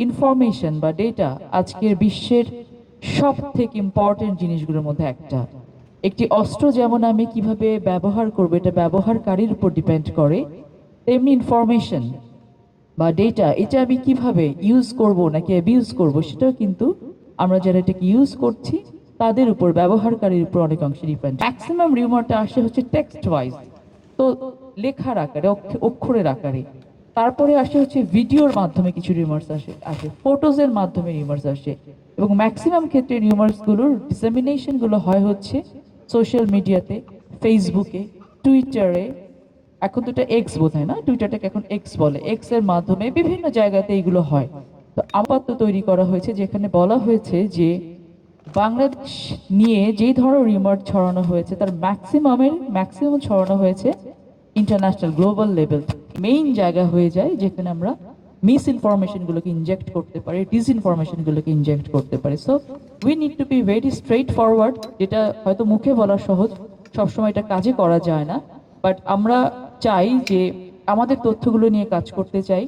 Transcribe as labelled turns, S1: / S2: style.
S1: Information বা data আজকের বিশ্বের সব থেকে ইম্পর্টেন্ট জিনিসগুলোর মধ্যে একটা। একটি অস্ত্র যেমন আমি কীভাবে ব্যবহার করব, এটা ব্যবহারকারীর উপর ডিপেন্ড করে, তেমনি ইনফরমেশন বা ডেটা এটা আমি কীভাবে ইউজ করব নাকি অ্যাবিউজ করব, সেটাও কিন্তু আমরা যারা এটাকে ইউজ করছি, তাদের উপর, ব্যবহারকারীর উপর অনেক অংশে ডিপেন্ড ম্যাক্সিমাম রিউমারটা আসে হচ্ছে টেক্সট ওয়াইজ তো লেখার আকারে, অক্ষ- অক্ষরের আকারে। তারপরে আসে হচ্ছে ভিডিওর মাধ্যমে কিছু রিউমার্স আসে আসে ফটোজের মাধ্যমে রিউমার্স আসে। এবং ম্যাক্সিমাম ক্ষেত্রে রিউমার্সগুলোর ডিসেমিনেশনগুলো হয় হচ্ছে সোশ্যাল মিডিয়াতে ফেসবুকে টুইটারে এখন এটা এক্স বোধ না? টুইটারটাকে এখন এক্স বলে। এক্সের মাধ্যমে বিভিন্ন জায়গাতে এগুলো হয়। তো আপাতত তৈরি করা হয়েছে, যেখানে বলা হয়েছে যে বাংলাদেশ নিয়ে যেই ধরনের রিমার ছড়ানো হয়েছে, তার ম্যাক্সিমামের ম্যাক্সিমাম ছড়ানো হয়েছে ইন্টারন্যাশনাল গ্লোবাল লেভেল মেইন জায়গা হয়ে যায় যেখানে আমরা মিস ইনফরমেশনগুলোকে ইনজেক্ট করতে পারি ডিস ডিসইনফরমেশনগুলোকে ইনজেক্ট করতে পারি। So we need to be very straightforward যেটা হয়তো মুখে বলা সহজ, সবসময় এটা কাজে করা যায় না। বাট আমরা চাই যে আমাদের তথ্যগুলো নিয়ে কাজ করতে চাই